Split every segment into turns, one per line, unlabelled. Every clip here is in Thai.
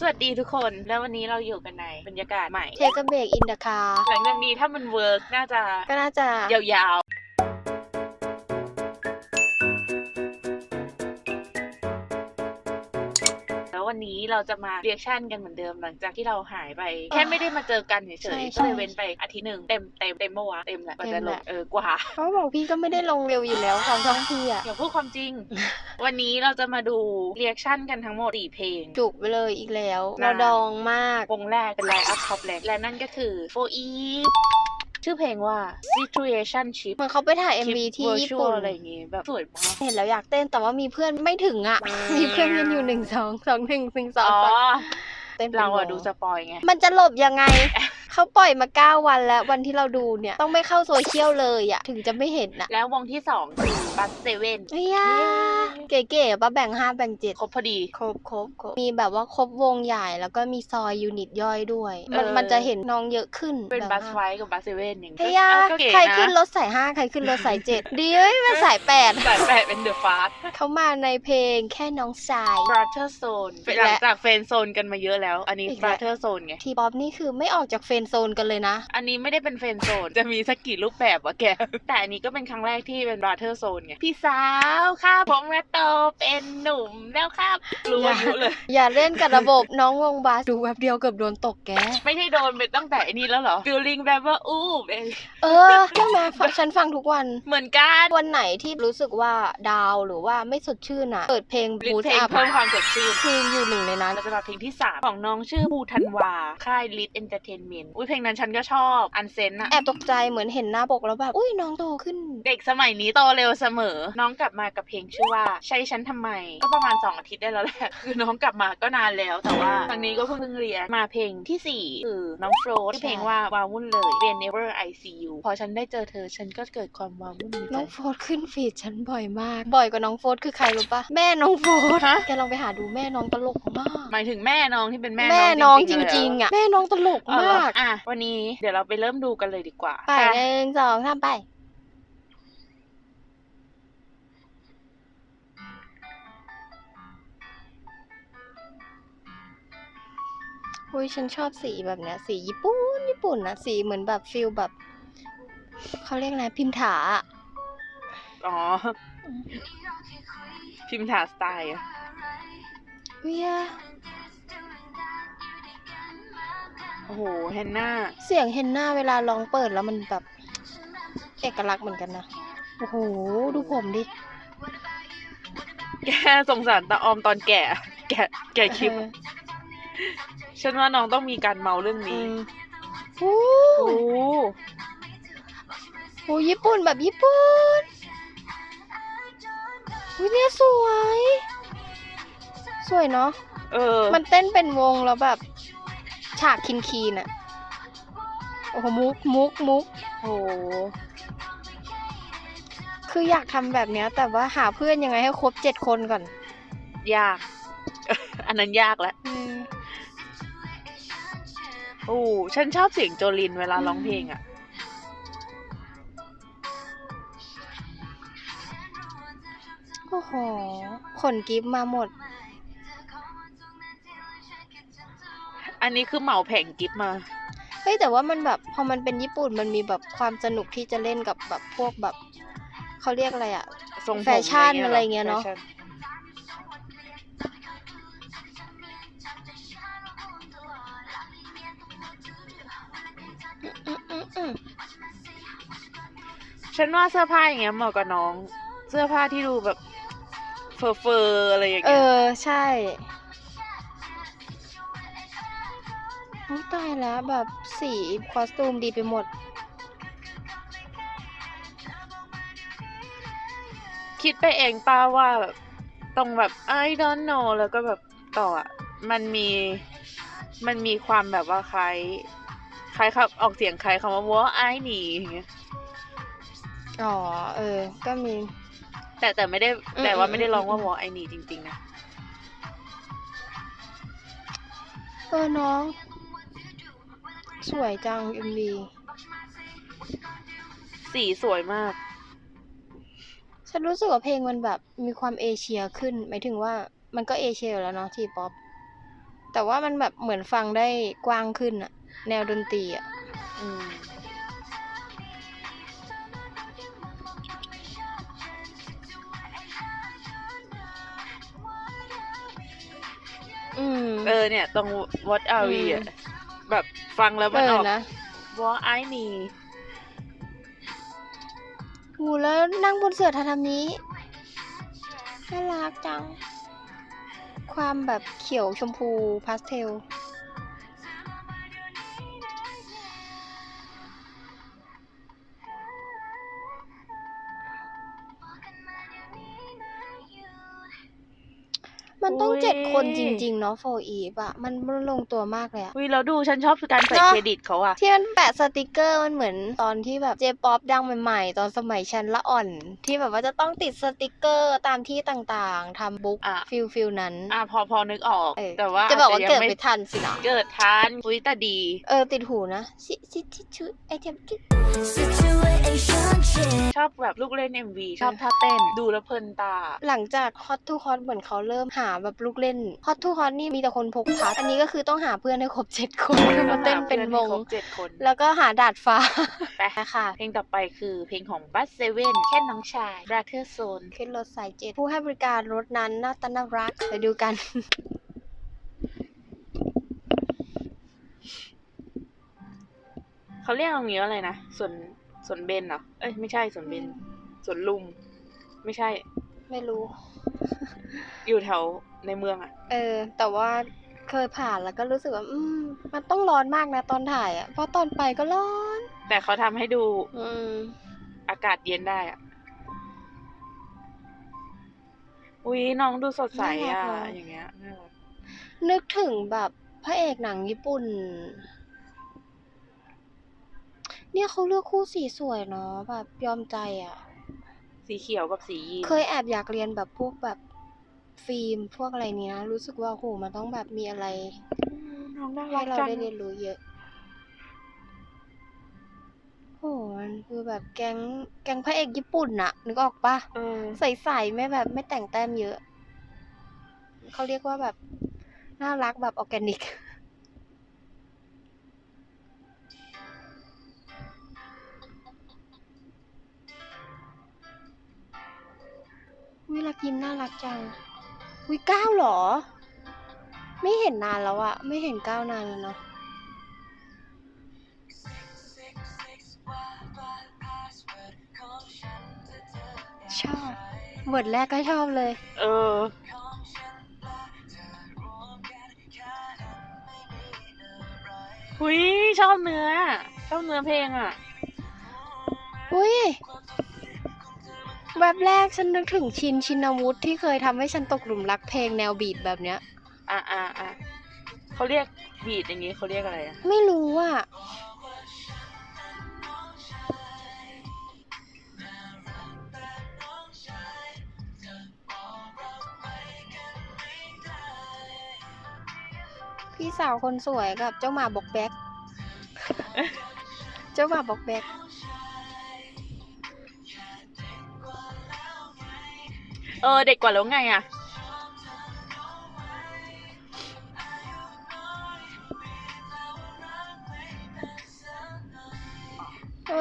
สวัสดีทุกคน แล้ววันนี้เราอยู่กันในบรรยากาศใหม่
เทคเบรกอินเดอะคาร์
หลังจากนี้ถ้ามันเวิร์กน่าจะ
ก็น่าจะ
ยาว ววันนี้เราจะมาเรียกชั่นกันเหมือนเดิมหลังจากที่เราหายไปแค่ไม่ได้มาเจอกันเฉ
ใช่
ยๆ
ใช่
ก็เลยเว้นไปอาทิตย์หนึ่งเต็มเต็มเต็มเมื่อวานเต็มแหละก็
เต็
จะ
ม
ล
แห
ง
ละ
เออกว่า
เขาบอกพี่ก็ไม่ได้ลงเร็วอยู่แล้วของช่องพี่อะ
อย่าพูดความจริง วันนี้เราจะมาดูเรียกชั่นกันทั้งหมด4เพลง
จุกไปเลยอีกแล้ว
นาน
เราดองมาก
วงแรกเป็นไลน์อัพท็อปแรกและนั่นก็คือ For Eve ชื่อเพลงว่า Situationship
เหมือนเขาไปถ่าย MV ที่ญี่ปุ่น
อะไรอย่างงี้แบบสวยมาก
เห็นแล้วอยากเต้นแต่ว่ามีเพื่อนไม่ถึงอะ มีเพื่อนกันอยู่หนึ่งสองสองหนึ่งหนึ่งสอง
อ๋อ
สองเต้นป็น
เราอะ
วง
ดูสปอยไง
มันจะหลบยังไง เขาปล่อยมาเก้าวันแล้ววันที่เราดูเนี่ย ต้องไม่เข้าโซเชียลเลยอะถึงจะไม่เห็นอะ
แล้ววงที่สองคือบัสเซเว่น
เฮ้ยอะเก๋ๆปะแบ่งห้าแบ่งเจ็ด
ครบพอดี
ครบครบครบมีแบบว่าครบวงใหญ่แล้วก็มีซอยยูนิตย่อยด้วย มัน
เออ
มันจะเห็นน้องเยอะขึ้น
เป็น
แบบ
บัส
ว่า
ไฟกับบัสเซเว่นอย่าง
เฮีย
ก็เก๋
ใคร
นะ
ขึ้นรถสายห้าใครขึ้นรถสายเจ็ดดีเอ้ยมาสายแปด
สายแปดเป็นเดอะฟาส
เขามาในเพลงแค่น้องสาย
บราเธอร์โซน
อีก
หลั
แล้
ง
ว
จากเฟรนด์โซนกันมาเยอะแล้ว อันนี้
อีก
บ
แล้ว
ราเธอร์โซนไง
ทีป๊อปนี่คือไม่ออกจากเฟรนด์โซนกันเลยนะ
อันนี้ไม่ได้เป็นเฟรนด์โซน จะมีสักกี่รูปแบบวะแก แต่อันนี้ก็เป็นครั้งแรกที่เป็นบราเธอร์โซนไง พี่สาวค่ะผมและโตเป็นหนุ่มแล้วครับรู้อายุเลย
อย่าเล่นกับระบบน้องวงบาสดูแบบเดียวเกือบโดนตกแก
ไม่ได้โดนไปตั้งแต่อันนี้แล้วเหรอ feeling แบบว่าอู้เอ้ย
เออใช่ไหมฟังฉันฟังทุกวัน
เหมือนกัน
วันไหนที่รู้สึกว่าดาวหรือว่าไม่สดชื่นอะเปิดเพลง
ลิ
บู
ส
ท
เพลง
อัพ
เพิ่มความสดชื่น
คืออยู่หนึ่งในนั้น
เราจะมาเพลงที่ 3 ของน้องชื่อภูธันวาค่ายลิสเอนเตอร์เทนเมนต์อุ้ยเพลงนั้นฉันก็ชอบอันเซนอะ
แอบตกใจเหมือนเห็นหน้าปกแล้วแบบอุ้ยน้องโตขึ้น
เด็กสมัยนี้โตเร็วเสมอ น้องกลับมากับเพลงชื่อว่าใช่ฉันทำไม ก็ประมาณ 2 อาทิตย์ได้แล้วแหละ คือน้องกลับมาก็นานแล้ว แต่ว่าครั้งนี้ก็เพิ่งเรียนมาเพลงทีสี่4 คือน้องโฟร์ที่อเพลงว่าวาวุ่นเลย Whenever I See You พอฉันได้เจอเธอฉันก็เกิดความวาวุ่นในใจ
น้องโฟดขึ้นฟีดฉันบ่อยมาก บ่อยกว่าน้องโฟดคือใครรู้ปะแม่น้องโฟด
ฮะ
แกลองไปหาดูแม่น้องตลกมาก
หมายถึงแม่น้องที่เป็นแม่
แม่น้องจ
ๆเลยเห
ริงๆอะแม่น้องตลก
อ๋อเหรอ
มาก
อะวันนี้เดี๋ยวเราไปเริ่มดูกันเลยดีกว่า
ไป
ค่ะ
หนึ่งสองสามไป อุ้ยฉันชอบสีแบบเนี้ย สีญี่ปุ่นญี่ปุ่นนะสีเหมือนแบบฟิลแบบ เขาเรียกอะไรพิมพ์ถาอะ
อ๋อ พิมพ์ถาสไตล์อะ
เวีย
โอ้โหแฮนนา
เสียงเฮนน่าเวลาร้องเปิดแล้วมันแบบเอกลักษณ์เหมือนกันนะ โอ้โห ดูผมดิ
แกสงสารตาออมตอนแก่ แก่แก่คลิป
เออ
ฉันว่าน้องต้องมีการเมาเรื่อง
อื
นี้
มโอ้
โอ้
โหญี่ปุ่นแบบญี่ปุ่นอุ้ยเนี่ยสวย สวยเนาะ
เออ
มันเต้นเป็นวงแล้วแบบ ฉากคินคีนอะโอ้โหมุกมุกมุก
โอ้โห
คืออยากทำแบบเนี้ย แต่ว่าหาเพื่อนยังไงให้ครบเจ็ดคนก่อน
ยาก อันนั้นยากแล้วโอ้ฉันชอบเสียงโจลินเวลาร้องเพลงอะ
โอ้โห ขนกิฟมาหมด
อันนี้คือเหมาแผงกิฟมา
เฮ้ยแต่ว่ามันแบบพอมันเป็นญี่ปุ่นมันมีแบบความสนุกที่จะเล่นกับแบบพวกแบบเขาเรียกอะไรอะ
ทรงผม
แฟชั่น
ห
อะไรเงี้ยเนอะ
แฟชั่
อืมอืมอืม
ฉันว่าเสื้อผ้าอย่างเงี้ยเหมาะกับน้อง เสื้อผ้าที่ดูแบบเฟอร์เฟอร์อะไรอย่าง
เอ
เงี้ย
อใช่ โอ้ยตายแล้วแบบสีคอสตูมดีไปหมด
คิดไปเองป้าว่าแบบตรงแบบ I don't know แล้วก็แบบต่ออะมันมีมันมีความแบบว่าคล้ายคล้ายครับออกเสียงคล้ายคำว่าว่าไอหนีอย่างเงี้ย
อ๋อเออ ก็มี
แต่แต่ไม่ได้
อืม
แต่ว่า
อืม
ไม่ได้ร้องว่า
อืม
วอไอหนีจริง ๆ นะ
เออน้อง สวยจัง MV
สีสวยมาก
ฉันรู้สึกว่าเพลงมันแบบมีความเอเชียขึ้น หมายถึงว่ามันก็เอเชียอยู่แล้วเนาะทีป๊อป แต่ว่ามันแบบเหมือนฟังได้กว้างขึ้นอะแนวดนตรีอะ
อืม
อืม
เออเนี่ย ตรง what are we อะแบบ ฟังแล้ว
เอ
มันอ
อ
อก
นะ
what I need
หูแล้วนั่งบนเสื่อทาทามิน่ารักจัง ความแบบเขียวชมพูพาสเทล มันต้อง
อุ๊ย
เจ็ดคนจริง ๆ เนาะโฟอีฟอะมันลงตัวมากเลยอะ
วิเราดูฉันชอบการใส่
เนอะ
เครดิตเขาอะ
ที่มันแปะสติกเกอร์มันเหมือนตอนที่แบบเจป๊อปดังใหม่ๆ ตอนสมัยฉันละอ่อน ที่แบบว่าจะต้องติดสติกเกอร์ตามที่ต่างๆทำบุ๊ก
อะ
ฟิลฟิลนั้น
อะพอพอนึกออก
เออ
แต่ว่า
จะบอกว่า
จ
เกิด
ยัง
ไม่ทันสินะ
เกิดทันอุ้ยแต่ดี
เออติดหูนะชิชิชิชุไอเทมจิ๊
Situation change.
ชอบแบบลูกเล่น MV ชอบท่าเต้นดูแล้วเพลินตา
หลังจากฮอตทูฮอตเหมือนเขาเริ่มหาแบบลูกเล่นฮอตทูฮอตนี่มีแต่คนพกพาสอันนี้ก็คือต้องหาเพื่อนให้ครบเจ็ดคนเพื่อมาเต้นเป็นวง
ครบเจ็ดคน
แล้วก็หาดาดฟ้า
ไป
ค่ะ
เพลงต่อไปคือเพลงของบัสเซเว่นแค่น้องชาย Brother Zone
ขึ้นรถสายเจ็ดผู้ให้บริการรถนั้นน่าตาน่ารักไปดูกัน
เขาเรียกตรงนี้ว่าอะไรนะสวนสวนเบนเหรอเอ้ยไม่ใช่สวนเบนสวนลุม ไม่ใช่
ไม่รู้
อยู่แถวในเมืองอะ
เออ แต่ว่าเคยผ่านแล้วก็รู้สึกว่า อืม มันต้องร้อนมากนะตอนถ่ายอะ่ะเพราะตอนไปก็ร้อน
แต่เขาทำให้ดู
อืม
อากาศเย็นได้อะอุ้ยน้องดูสดใสอะ
น่ารักเนอะ
อย่างเงี้ยน่ารัก
นึกถึงแบบพระเอกหนังญี่ปุ่น เนี่ยเขาเลือกคู่สีสวยเนาะแบบยอมใจอะ่ะ
สีเขียวกับสียีน
เคยแอบอยากเรียนแบบพวกแบบฟิล์มพวกอะไรเนี้ยรู้สึกว่าโหมันต้องแบบมีอะไร
อืมน้องน่า
ให้
รัก
เรา
จัง
ได้เรียนรู้เยอะโหมันคือแบบแก๊งแก๊งพระเอกญี่ปุ่นน่ะ นึกออกปะ
เออ
ใสๆไม่แบบไม่แต่งแต้มเยอะ เขาเรียกว่าแบบน่ารักแบบออร์แกนิก วิลักยิ้มน่ารักจังวิก้าวเหรอ ไม่เห็นนานแล้วอะไม่เห็นก้าวนานแล้วเนาะชอบบทแรกก็ชอบเลย
เออ หุยชอบเนื้อ ชอบเนื้อเพลงอะ
อุ้ย แบบแรกฉันนึกถึงชินชินวุฒิที่เคยทำให้ฉันตกหลุมรักเพลงแนวบีทแบบเนี้ย
อะอะอะเขาเรียกบีดอย่างงี้เขาเรียกอะไรอะ
ไม่รู้อะ พี่สาวคนสวยกับเจ้าหมาบอกแบก เจ้าหมาบอกแบก
เออ เด็กกว่าแล้วไงอะ
เอ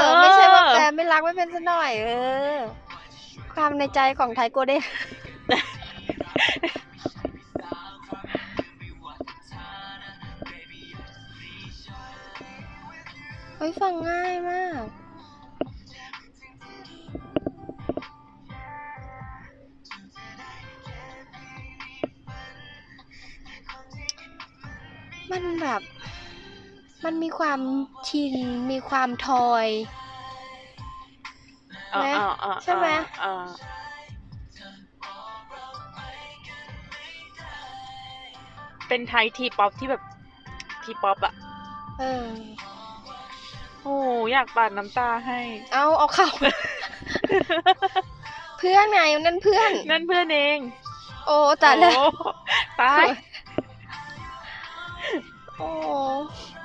อ ไม่ใช่ว่าแต่ไม่รักไม่เป็นซะหน่อย เออ ความในใจของไทยโกเด้ เฮ้ยฟังง่ายมาก มันแบบ มันมีความชิน มีความทอย
เออ
ไหม
เออเออ
ใช่ไหม
เออเป็นไทยทีป๊อปที่แบบทีป๊อปอะ
เออ
โอ้อยากปาดน้ำตาให้
เอาเอาเข้าเพื่อนไงนั่นเพื่อน
นั่นเพื่อนเอง
โอ้ตายแล้ว
โอ้ตาย
โอ้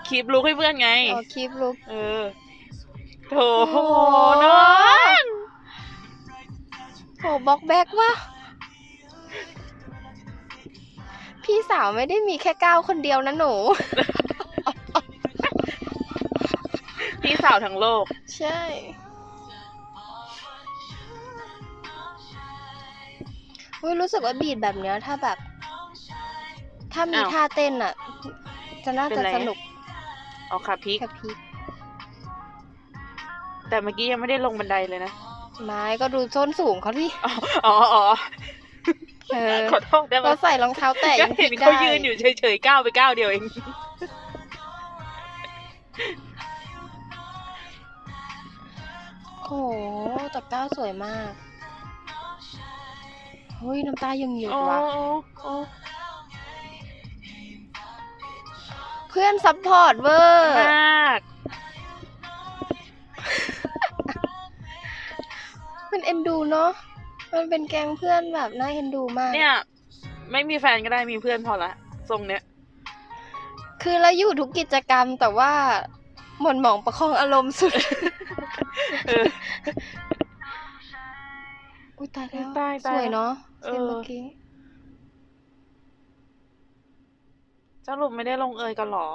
คลิปลุกให้เพื่อนไง
โอ้คลิปลุก
เออโถ
โอ้โห
น้อง
โอ้บล็อกแบ็กวะพี่พี่สาวไม่ได้มีแค่ก้าวคนเดียวนะหนู
พี่สาวทั้งโลก
ใช่ อุ้ยรู้สึกว่าบีดแบบเนี้ยถ้าแบบ ถ้ามี
อ้าว
ท่าเต้นอะ จะน่า
เป็น
จะ
ไร
สนุก
เอาค่ะพีค
กับพีค
แต่เมื่อกี้ยังไม่ได้ลงบันไดเลยนะ
ไม้ก็ดูส้นสูงเขาที่
อ๋ออ๋ออ๋อ
เออ
ขอโทษได้ไหม
เราใส่รองเท้าแตะ
ก็
ยัง
เห็น
พีค
เขา
ได้
ยืนอยู่เฉยๆก้าวไปก้าวเดียวเอง
โอ้โหแต่ก้าวสวยมากเฮ้ยน้ำตายังหยุด
โอ้
ว่ะ
โอ้
เพื่อนซัพพอร์ตเวอร์
มาก
มันเอ็นดูเนาะ มันเป็นแก๊งเพื่อนแบบน่าเอ็นดูมาก
เนี่ย ไม่มีแฟนก็ได้มีเพื่อนพอละทรงเนี้ย
คือเราอยู่ทุกกิจกรรมแต่ว่าหม่นหมองประคองอารมณ์สุด
เออ
อุ้ยตายแล้ว
ตาย
ส
ตาย
วยเนาะ
เออ
เส้นเมื่อกี้
สรุปไม่ได้ลงเอยกันเหรอ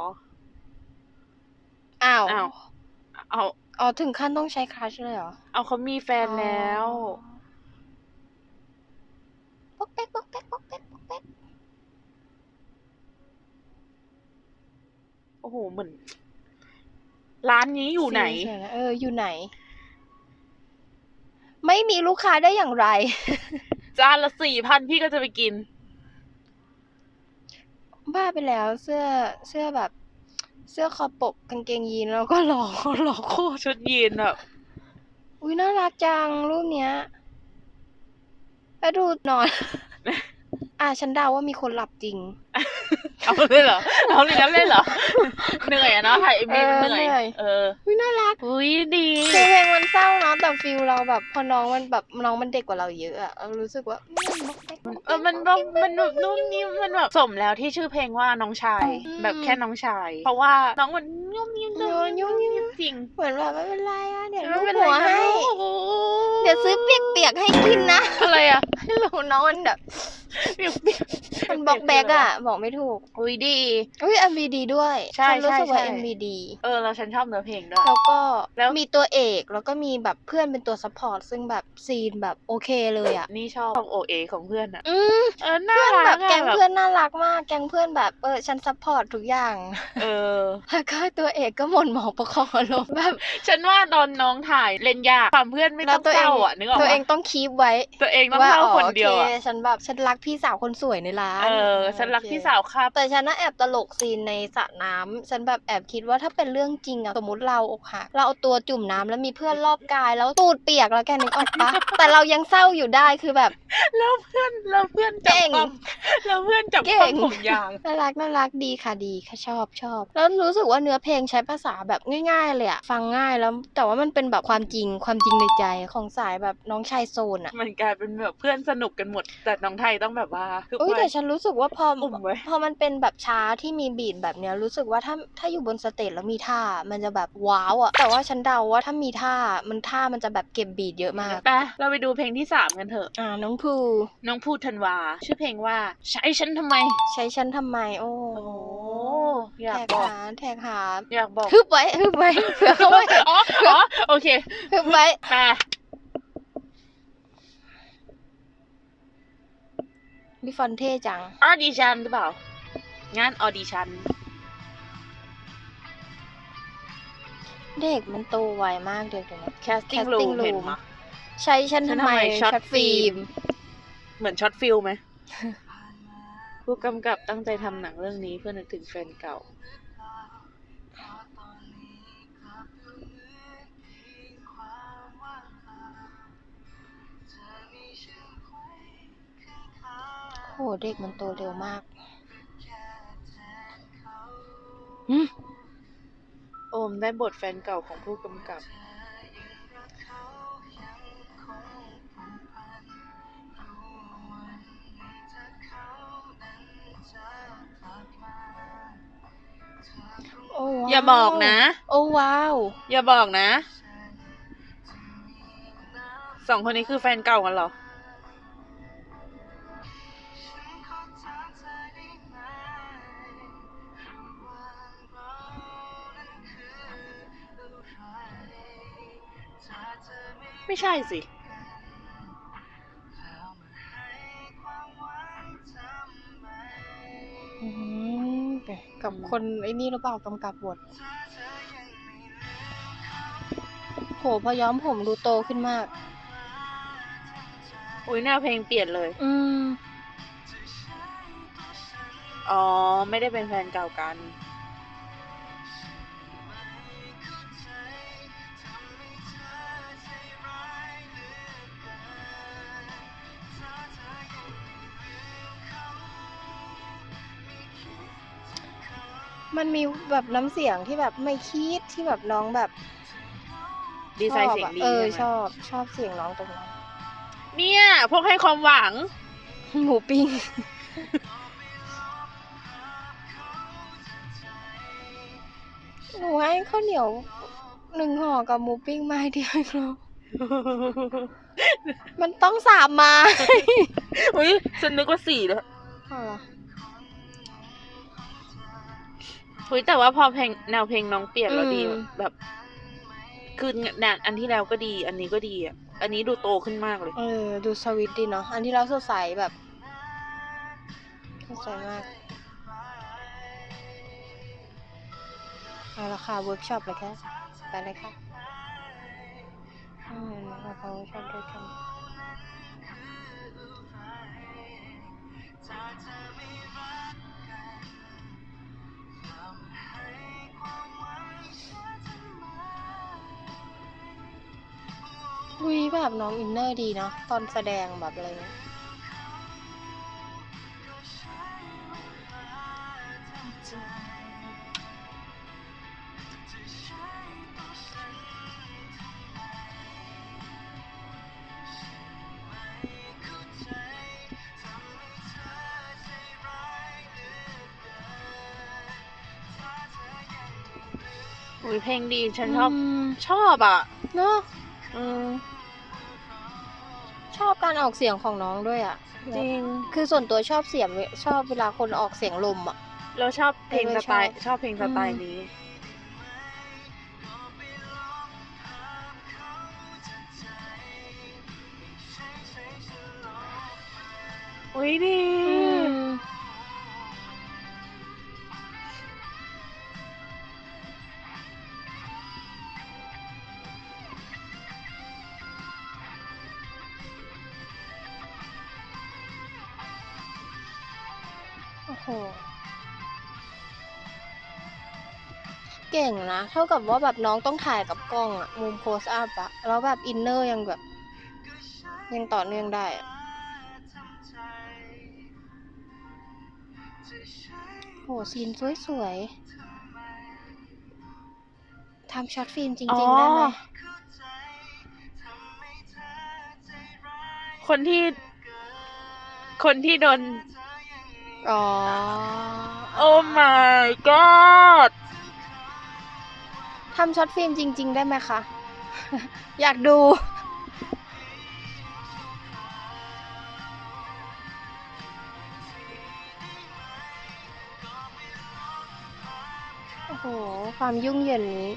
อ้าว
อ้าวเอา
อ๋อถึงขั้นต้องใช้คลัชเลยเหรอ
เอาเขามีแฟนแล้ว
ป๊อกแป๊กป๊อกแป๊กป๊อกแป๊กป๊อกแป๊ก
โอ้โหเหมือนร้านนี้อยู่ไหน
สวยๆะเออ อยู่ไหน ไม่มีลูกค้าได้อย่างไร
จานละสี่พันพี่ก็จะไปกิน
บ้าไปแล้วเสื้อเสื้อแบบ เสื้อคอปกกางเกงยีนแล้วก็หลอกหลอกโคตร
ชุดยีนแบบ
อุ้ยน่ารักจังรูปเนี้ยแล้วดูนอน อะฉันเดาว่ามีคนหลับจริง
เอาเลยเหรอ เอาเลยนั้นเลยเหรอ เหนื่อยอะเนาะถ่ายเอ็มวีมัน
เออ
เหนื่อย
เหนื่อย
เออ
อุ้ยน่ารัก
อุ้ยดี
คือเพลงมันเศร้าเนาะแต่ฟิลเราแบบพอน้องมันแบบน้องมันเด็กกว่าเราเยอะอะเรารู้สึกว่าอืมบอกแป๊กบอก
เออมันแบบมันแบบนุ่มนิ่มมันแบบสมแล้วที่ชื่อเพลงว่าน้องชาย
อืม
แบบแค่น้องชาย เพราะว่าน้องมันนุ่มนิ่มนุ่มนิ่ม
ยุ่งๆ
นุ่มนิ่มจริง
เหมือนแบบไม่เป็นไรอะเดี๋ยว
ไม่
ลูก
เป็น
หัว
ไร
ให้
นะโอ้โห
เดี๋ยวซื้อเปียกๆให้กินนะ
อะไรอะ
ให้รู้น้องมันแบบ
เปียกเปียก
มันบอกแบกอะบอกไม่ถูก
อุ้ยดี
อุ้ย MVD ด้วย
ใช่
ฉันรู้สึกว่า
ใช่ใช่
MVD
เออแล้วฉันชอบเนื้อเพลงด้วย
แล้วก็
แล้ว
มีตัวเอกแล้วก็มีแบบเพื่อนเป็นตัวซัพพอร์ตซึ่งแบบซีนแบบโอเคเลยอะ
นี่ชอบของโอเอของเพื่อนอะ
อืม
เออน่า
เพื่อน
รั
แบ
ก
บ
อะ
แก๊ง
แบบ
เพื่อนน่ารักมาก แก๊งเพื่อนแบบเออฉันซัพพอร์ตทุกอย่าง
เออ
แล้วก็ตัวเอกก็หม่นหมองประคองอารมณ์แบบ
ฉันว่าตอนน้องถ่ายเล่นยากความเพื่อนไม่
แล้
ต้
ว
อง
ตัว
เศ
เอง
ร้าอะนึกออก
ตัว
ปะ
เองต้องคีบไว้
ตัวเองต้อง
ว่า
เศร้า
อ๋อ
คนเดียว
โอ
อะ
เคฉันแบบฉันรักพี่สาวคนสวยในร้าน
เออฉันรัก
โอเค
พี่สาวครับ
แต่ฉันน่ะแอบตลกซีนในสระน้ำฉันแบบแอบคิดว่าถ้าเป็นเรื่องจริงอะสมมติเราอกหักเราเอาตัวจุ่มน้ำแล้วมีเพื่อนรอบกายแล้วตูดเปียกแล้วแกนึกออกปะแต่เรายังเศร้าอยู่ได้คือแบบ
แล้วเพื่อนแล้วเพื่อนจับ
เก่ง
ความแล้วเพื่อนจับ
เก่
ความ
ง
ผมยาง
น่ารักน่ารักดีค่ะดีค่ะชอบชอบ แล้วรู้สึกว่าเนื้อเพลงใช้ภาษาแบบง่ายๆเลยอะฟังง่ายแล้ว แต่ว่ามันเป็นแบบความจริงความจริงในใจของสายแบบน้องชายโซนอะ
มันกลายเป็นแบบเพื่อนสนุกกันหมดแต่น้องไทยต้องแบบว่าคือ
เอ้ย
ไว้
แต่ฉันรู้สึกว่าพอ
อุ่มไว้
พอมันเป็นแบบช้าที่มีบีทแบบเนี้ยรู้สึกว่าถ้าถ้าอยู่บนสเตจแล้วมีท่า มันจะแบบว้าวอะแต่ว่าฉันเดาว่าถ้ามีท่ามันท่ามันจะแบบเก็บบีทเยอะมาก
ไปเราไปดูเพลงที่สามกันเถอะ
อ่าน้องภู
น้องพูดธันวา ชื่อเพลงว่าใช้ฉันทำไม
ใช้ฉันทำไม โอ้
โอ้โหอยาก
แท็ก
บอก
หาแท็กหา
อยากบอก
ฮึบไว้ฮึบไว้เผื่อเขาไว้
อ๋ออ๋อโอเค
ฮึบไว้
ไป
มีฟอนเท่จัง
ออดิชันหรือเปล่า งานออดิชัน
เด็กมันโตไวมากเด็กเดี๋ยวนี้
แคสติ้งรู
Casting
ม
room
เห็นมะ
ใช้ฉัน
ฉัน
ทำไม
ทำไมช็อต
ช็อตฟิล์ม
เหมือนช็อตฟิลไหม ผู้กำกับตั้งใจทำหนังเรื่องนี้เพื่อนึกถึงแฟนเก่า
หเด็กมันโตเร็วมาก
โอมได้บทแฟนเก่าของผู้กำกับ
โอ้ว้ว
อย่าบอกนะ
โอ้ว้าว
อย่าบอกนะ สองคนนี้คือแฟนเก่ากันเหรอ ไม่ใช่สิ
อืมกับคนไอ้นี่หรือเปล่ากำกับบท โหพอย้อมผมดูโตขึ้นมาก
อุ้ยแนวเพลงเปลี่ยนเลย
อืม
อ๋อ ไม่ได้เป็นแฟนเก่ากัน
มันมีแบบน้ำเสียงที่แบบไม่คิดที่แบบน้องแบบ
ดีไซน์
ชอบ
เสียง
อะ
ดี
เออ
ใช่
ช
ไหม
อบชอบเสียงน้องตรงนั้น
เนี่ย พวกให้ความหวัง
หมูปิ้ง หนูให้ข้าวเหนียวหนึ่งห่อกับหมูปิ้งไม้เดียวครับมันต้องสามไมา
อุ้ยฉันนึกว่าสี่แล้ว
เอาเหรอ
อุ้ยแต่ว่าพอเพลงแนวเพลงน้องเปลี่ยนแล้วดี
อืม
แบบ คืองานอันที่แล้วก็ดี อันนี้ก็ดีอะ อันนี้ดูโตขึ้นมากเลย
เออ ดูสวิตดีเนาะ อันที่เราสดใสแบบสดใสมากเอาละค่ะเวิร์กช็อปเลยค่ะไปเลยค่ะอืมเราไปเวิร์กช็อปด้วยกันอุ้ ยแบบน้องอินเนอร์ดีเนาะตอนแสดงแบบอะไรเงี้ย
อุ้ยเพลงดีฉันชอบ
ม
ชอบอะ
เนาะ
อืม
ชอบ การออกเสียงของน้องด้วยอะ
จริง
คือส่วนตัวชอบเสียงเวชอบเวลาคนออกเสียงลมอะ
เราชอบเพลง
เอ
ส
อ
ไตล์
ชอบ
ชอบเพลงสไต
อื
ล์
ม
นี้ อุ้ยดี
โอ้โห เก่งนะ เท่ากับว่าแบบน้องต้องถ่ายกับกล้องอะมุมโพสอัพอะแล้วแบบอินเนอร์ยังแบบ ยังต่อเนื่องได้อะโหซีนสวยๆทำช็อตฟิล์มจริง ๆ ได้ไหม
คนที่ คนที่โดน
อ๋อ
โอ้ my god
ทำช็อตฟิล์มจริง ๆ ได้ไหมคะ อยากดู โอ้โห ความยุ่งเหยิงนี้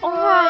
โอ้ my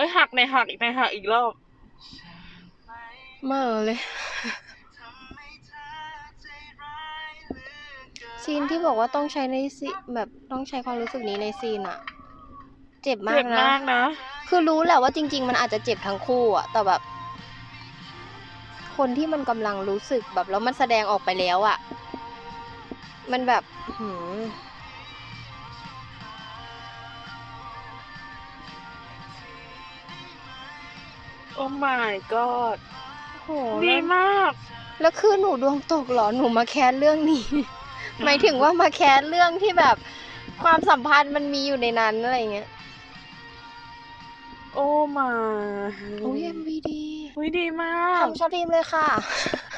อ้
ยหักในหักอีกในหักอีกรอบ
เหม่อเลย ซีนที่บอกว่าต้องใช้ในซีแบบต้องใช้ความรู้สึกนี้ในซีนอะเจ็บมา
เจ็
ก
บ
นะ
มากนะ
คือรู้แหละว่าจริง ๆ มันอาจจะเจ็บทั้งคู่อะแต่แบบ คนที่มันกำลังรู้สึกแบบแล้วมันแสดงออกไปแล้วอะมันแบบอื้อหือ
อ้ my god
โอ้โห
ดีมาก
แล้วคือหนูดวงตกเหรอ หนูมาแคสเรื่องนี้ หมายถึงว่ามาแคสเรื่องที่แบบความสัมพันธ์มันมีอยู่ในนั้นอะไรเงี้ย
โอ้ my
โอ้ย MV ดี
อุ้ยดีมาก
ทำช็อตฟิล์มเลยค่ะ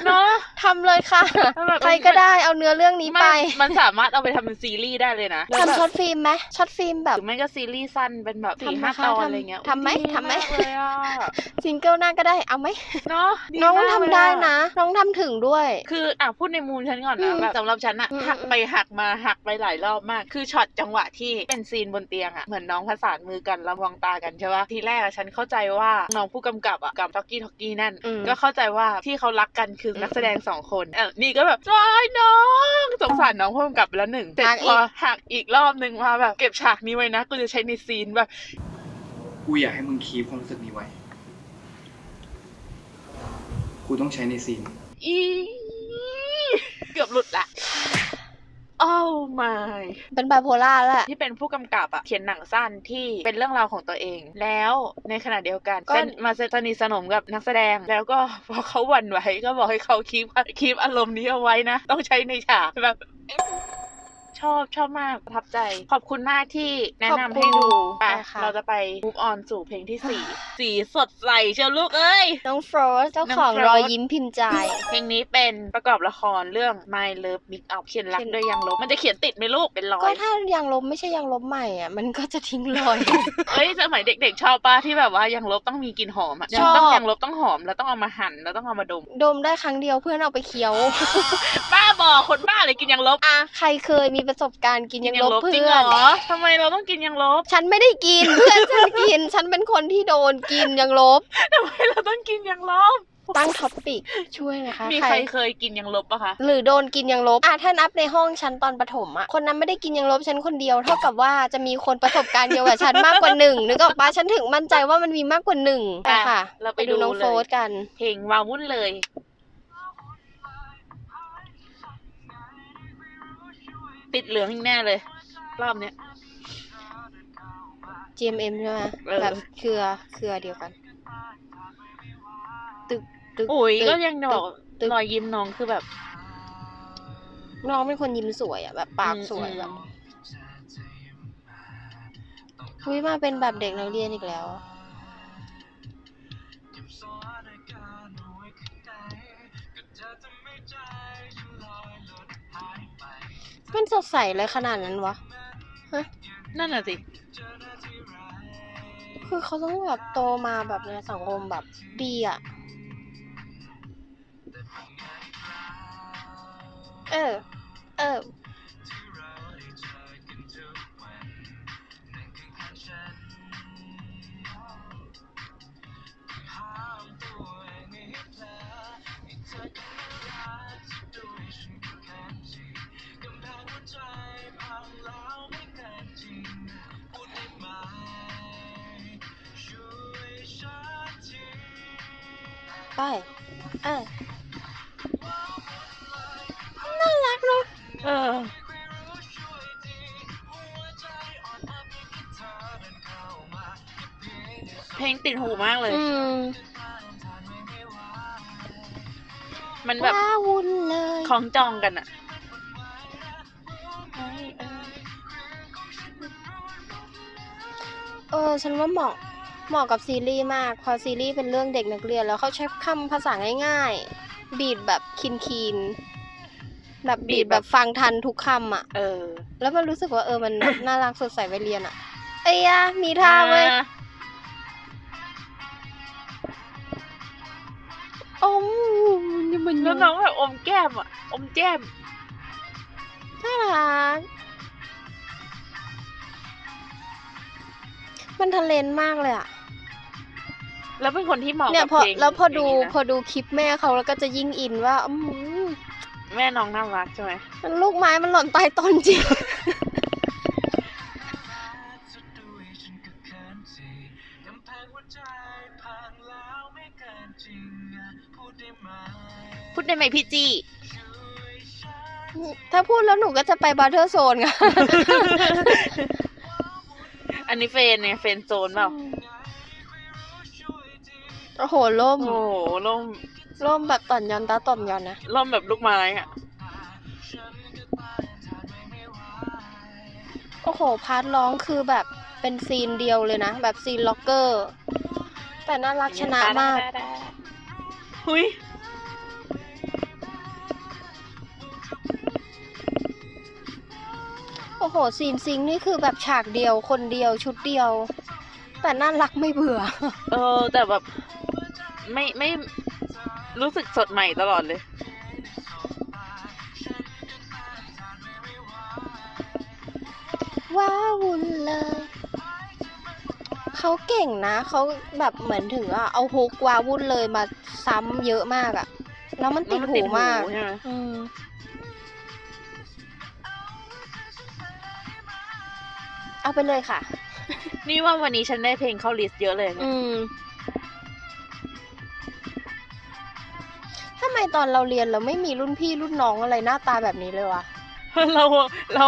เนาะ
ทำเลยค่ะ
แล้วแบบ
ใครก็ได้เอาเนื้อเรื่องนี้ไป
มันมันสามารถเอาไปทำเป็นซีรีส์ได้เลยนะแล้วแบบ
ทำช็อตฟิล์มไหมช็อตฟิล์มแบ
ห
บ
รือไม่ก็ซีรีส์สั้นเป็นแบบสี่
ทำไหม
ห้า
คะ
ตอน
ทำ
อะไรเงี้ย
ทำไหม
ดี
ทำไหมา
กเลยอะ
ซิงเกิลหน้าก็ได้เอาไหม
เนาะดี
น้อง
มาก
ทำ
เลย
ได้
อ
นะ น้องทำถึงด้วย
คืออะพูดในมุมฉันก่อน
อื
นะ
ม
แบบสำหรับฉันอะ
อืม
หักไปหักมาหักไปหลายรอบมาก คือช็อตจังหวะที่เป็นซีนบนเตียงอะเหมือนน้องผสานมือกันแล้วมองตากันใช่ปะทีแรกอะฉันเข้าใจว่าน้องผู้กำกับอะกับท็อกกี้ท็อกกี้นั่น
อืม
ก็เข้าใจว่าที่เขารักกันคืออ
ม
นักแสดงสองคนเออนี่ก็แบบจอยน้องสงสารน้องผู้กำกับไปแล้วหนึ่งเสร็จ
หัก
พ
อี
อกหักอีกรอบหนึ่งมาแบบเก็บฉากนี้ไว้นะกูจะใช้ในซีนแบบ
กูอยากให้มึงคีบความรู้สึกนี้ไว้กูต้องใช้ในซีน
อีเกือบหลุดละ โอ้ my
เป็นไบโพล่าแล้วแหละ
ที่เป็นผู้กำกับอะเขียนหนังสั้นที่เป็นเรื่องราวของตัวเอง แล้วในขณะเดียวกัน
ก็
ก็มาสนิทสนมกับนักแสดง แล้วก็พอเขาหวั่นไหวก็บอกให้เขาคีบคีบอารมณ์นี้เอาไว้นะ ต้องใช้ในฉากแบบ ชอบชอบมากประทับใจ ขอบคุณมากที่แนะ
ขอบ
นำ
คุณ
ให้ดูไป
ได้ค่ะ
เราจะไปมูฟออนสู่เพลงที่สี่ สีสดใสเชียวลูกเอ้ย
น้องโฟรสเจ้าของ
น้องโฟรส
รอยยิ้มพิมพ์ใจ
เพลงนี้เป็นประกอบละครเรื่อง My Love Mix Up เขียนรัก
เขียน
ด้วยยางลบ มันจะเขียนติดไหมลูกเป็นรอ
ก็
ย
ถ้ายางลบไม่ใช่ยางลบใหม่อะ มันก็จะทิ้งรอย
เอ้ยสมัยเด็กๆชอบป้าที่แบบว่ายางลบต้องมีกลิ่นหอมอะ
ชอบ
ต้องยางลบต้องหอมแล้วต้องเอามาหั่นแล้วต้องเอามาดม
ดมได้ครั้งเดียวเพื่อนเอาไปเคี้ยว
บ้าบอคนบ้าเลยกินยางลบ
อะ ใครเคยมีประสบการณ์กินยางลบ
จริ
เพื่
ง
อ
เหร
น
อทำไมเราต้องกินยางลบ
ฉันไม่ได้กิน เพื่อนฉันกิน ฉันเป็นคนที่โดนกินยางลบ
ทำไมเราต้องกินยางลบ
ตั้งท็อปปิกช่วยนะคะ
มีใครเคยกินยางลบปะคะ
หรือโดนกินยางลบอะถ้านับในห้องฉันตอนประถมอะคนนั้นไม่ได้กินยางลบฉันคนเดียว เท่ากับว่าจะมีคนประสบการณ์เดียวกับฉันมากกว่าหนึ่งนึกออกปะฉันถึงมั่นใจว่ามันมีมากกว่าหนึ่ง
อะ
ค่ะ
เราไป
ไปดูน้อง
ดูเลย
โฟสกัน
เพลงวาวุ่นเลย ติดเหลืองอีกแน่เลย รอบเนี้ย
GMM ใช่ไหม
เออ
แบบเครือเครือเดียวกัน ตึกตึก
อุ๋ย
ตึ
ก็ยังบอก
ตึก
รอยยิ้มน้องคือแบบ
น้องเป็นคนยิ้มสวยอะแบบปาก
อืม
สวย
อืม
แบบคุยมาเป็นแบบเด็กนักเรียนอีกแล้วอะ มันสดใสเลยขนาดนั้นวะ
นั่นน่ะสิ
คือเขาต้องแบบโตมาแบบในสังคมแบบดีอะเออ เออ ไป เออ น่ารักเนาะ
เออ เพลงติดหูมากเลย
อืม
มันแบบ
ว้าวุ่นเลย
คล้องจองกันอะ
เออ ฉันว่าเหมาะ เหมาะกับซีรีส์มาก พอซีรีส์เป็นเรื่องเด็กนักเรียน แล้วเขาใช้คำภาษาง่ายๆ บีดแบบคินคีนๆแบบบีดแบบฟังทันทุกคำอะ
เออ
แล้วมันรู้สึกว่าเออมัน น่ารักสดใสไปเรียนอะ เอ้ยอะมีท่าเว้ย
อะ
อมนี่มัน
แล้วน้องแบบอมแก้มอะอมแก้ม
น่ารัก มันทะเลนมากเลยอะ
แล้วเป็นคนที่เหมาะ
เนี่ย
กับ
พอ
เพลง
แล้วพอดู
เพลงนี้นะ
พอดูคลิปแม่เขาแล้วก็จะยิ่งอินว่าอืม
แม่น้องน่ารักใช่ไหม
มันลูกไม้มันหล่นใต้ต้นจริง
พูดได้ไหมพี่จี้
ถ้าพูดแล้วหนูก็จะไปบัตเทอร์โซนค่ะ
อันนี้เฟนเนี่ยเฟนโซนเปล่า
เอ โอ้โหล่ม
โอ้โหล่ม
ล่มแบบต่อนยอนตาต่อมยอนนะ
ล่มแบบลูกไม้อะ
โอ้โห พาร์ทร้องคือแบบเป็นซีนเดียวเลยนะ แบบซีนล็อกเกอร์ แต่น่ารักชนะมาก
หุย
โอ้โห ซีนซิงค์นี่คือแบบฉากเดียวคนเดียวชุดเดียว แต่น่ารักไม่เบื่อ
เออ แต่แบบ ไม่ไม่รู้สึกสดใหม่ตลอดเลย
ว้าวุ่นเลย เขาเก่งนะ เขาแบบเหมือนถึงว่าเอาฮุกว้าวุ่นเลยมาซ้ำเยอะมากอะแล้วมันติด
แล้วมัน
หู
ติดหู
มาก
ใช่ไหม
อืมเอาไปเลยค่ะ
นี่ว่าวันนี้ฉันได้เพลงเข้าลิสต์เยอะเลยนะ
อืม ไมตอนเราเรียนเราไม่มีรุ่นพี่รุ่นน้องอะไรหน้าตาแบบนี้เลยวะ
เราเรา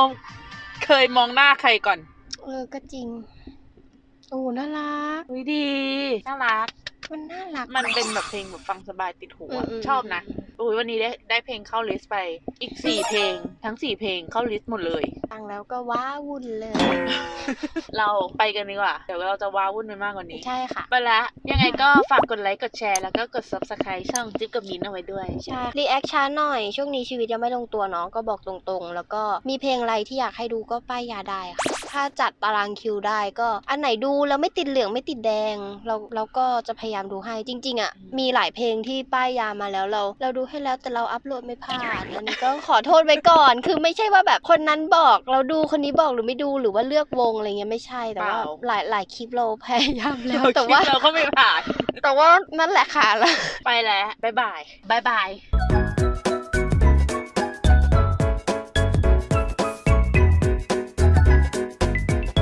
เคยมองหน้าใครก่อน
เออก็จริงโอ้น่ารัก
อุ้ยดีน่ารัก
มันน่ารัก
มันเป็นแบบเพลงแบบฟังสบายติดหู
อื
อะ
มๆ
ชอบนะอุ้ยวันนี้ได้ได้เพลงเข้าลิสต์ไป อีกสี่เพลง ทั้งสี่เพลงเข้าลิสต์หมดเลย
ฟังแล้วก็ว้าวุ่นเลย
เราไปกันดีกว่า เดี๋ยวเราจะว้าวุ่นไปมากกว่านี้
ใช่ค่ะ
ไปละ ยังไงก็ฝากกดไลค์ กดแชร์ แล้วก็กด subscribe ช่องจิ๊บกับมิ้นเอาไว้ด้วย
ใช่รีแอคช้าหน่อย ช่วงนี้ชีวิตยังไม่ลงตัวเนาะก็บอกตรงๆ แล้วก็มีเพลงอะไรที่อยากให้ดูก็ป้ายยาได้ค่ะ ถ้าจัดตารางคิวได้ก็ อันไหนดูแล้วไม่ติดเหลืองไม่ติดแดง เราเราก็จะพยายามดูให้จริง ๆอะมีหลายเพลงที่ป้ายยามาแล้วเรา เราดูให้แล้วแต่เราอัพโหลดไม่ผ่านอันนี้ก็ขอโทษไว้ก่อน คือไม่ใช่ว่าแบบคนนั้นบอกเราดูคนนี้บอกหรือไม่ดูหรือว่าเลือกวงอะไรเงี้ยไม่ใช่แต่ว่า
เปล่า
หลายหลายคลิปเราพยายามแล้วแต่ว่า
เราก็ไม่ผ่าน
แต่ว่านั่นแหละค่ะ
ไปแล้วบ๊ายบายบ๊ายบาย